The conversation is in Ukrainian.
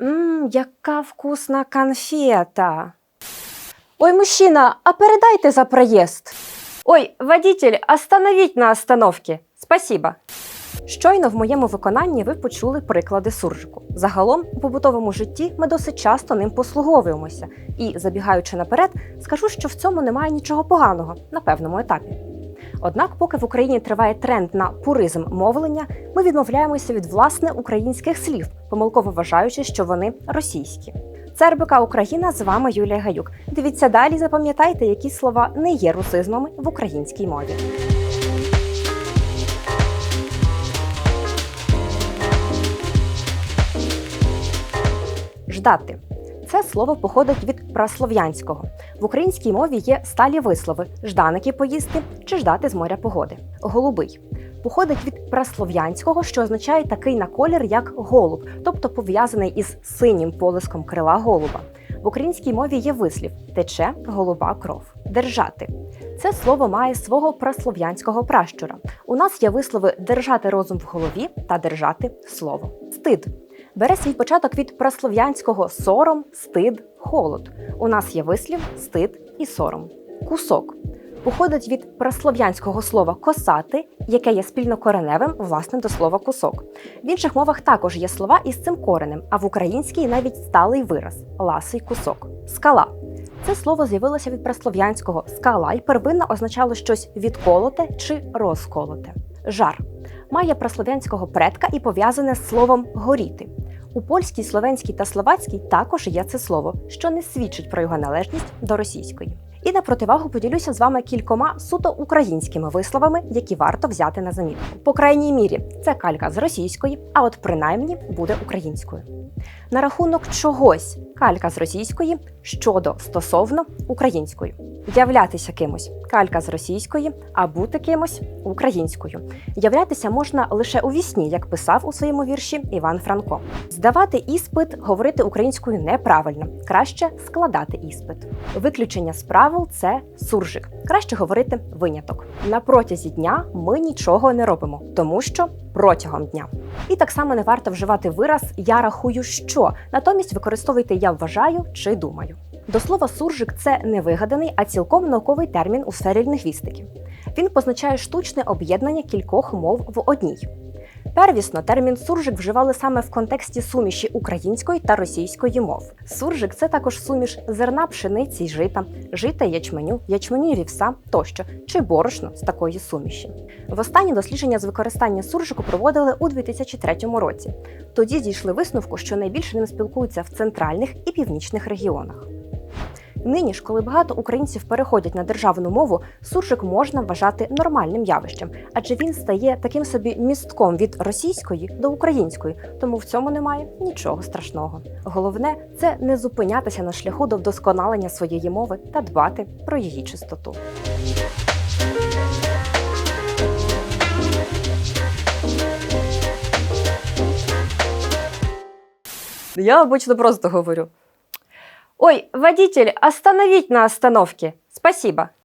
Ммм, яка вкусна конфета. Ой, мужчина, а передайте за проїзд. Ой, водитель, остановіть на остановці. Спасибо. Щойно в моєму виконанні ви почули приклади суржику. Загалом у побутовому житті ми досить часто ним послуговуємося. І, забігаючи наперед, скажу, що в цьому немає нічого поганого на певному етапі. Однак, поки в Україні триває тренд на пуризм мовлення, ми відмовляємося від власне українських слів, помилково вважаючи, що вони російські. Це РБК Україна з вами Юлія Гаюк. Дивіться далі, запам'ятайте, які слова не є русизмами в українській мові. Ждати. Це слово походить від праслов'янського. В українській мові є сталі вислови жданики поїсти чи ждати з моря погоди. Голубий походить від праслов'янського, що означає такий на колір, як голуб, тобто пов'язаний із синім полиском крила голуба. В українській мові є вислів тече голуба кров. Держати. Це слово має свого праслов'янського пращура. У нас є вислови держати розум в голові та держати слово. Стид бере свій початок від праслов'янського сором, стид, холод. У нас є вислів стид і сором. Кусок походить від праслов'янського слова косати, яке є спільнокореневим, власне, до слова кусок. В інших мовах також є слова із цим коренем, а в українській навіть сталий вираз ласий кусок. Скала. Це слово з'явилося від праслов'янського скала і первинно означало щось відколоте чи розколоте. Жар має праслов'янського предка і пов'язане з словом горіти. У польській, словенській та словацькій також є це слово, що не свідчить про його належність до російської. І на противагу поділюся з вами кількома суто українськими висловами, які варто взяти на замітку. По крайній мірі, це калька з російської, а от принаймні буде українською. На рахунок чогось калька з російської щодо стосовно українською. Являтися кимось калька з російської, а бути кимось українською. Являтися можна лише у вісні, як писав у своєму вірші Іван Франко. Здавати іспит, говорити українською неправильно, краще складати іспит. Виключення з правил це суржик. Краще говорити виняток. На протязі дня ми нічого не робимо, тому що протягом дня. І так само не варто вживати вираз Я рахую, що натомість використовуйте я вважаю чи думаю. До слова суржик це не вигаданий, а цілком науковий термін у сфері лінгвістики. Він позначає штучне об'єднання кількох мов в одній. Первісно термін суржик вживали саме в контексті суміші української та російської мов. Суржик це також суміш зерна пшениці жита, жита ячменю, ячменю вівса тощо, чи борошно з такої суміші. Востаннє дослідження з використання суржику проводили у 2003 році. Тоді дійшли висновку, що найбільше ним спілкуються в центральних і північних регіонах. Нині ж, коли багато українців переходять на державну мову, суржик можна вважати нормальним явищем, адже він стає таким собі містком від російської до української, тому в цьому немає нічого страшного. Головне це не зупинятися на шляху до вдосконалення своєї мови та дбати про її чистоту. Я обычно просто говорю. Ой, водитель, остановить на остановке. Спасибо.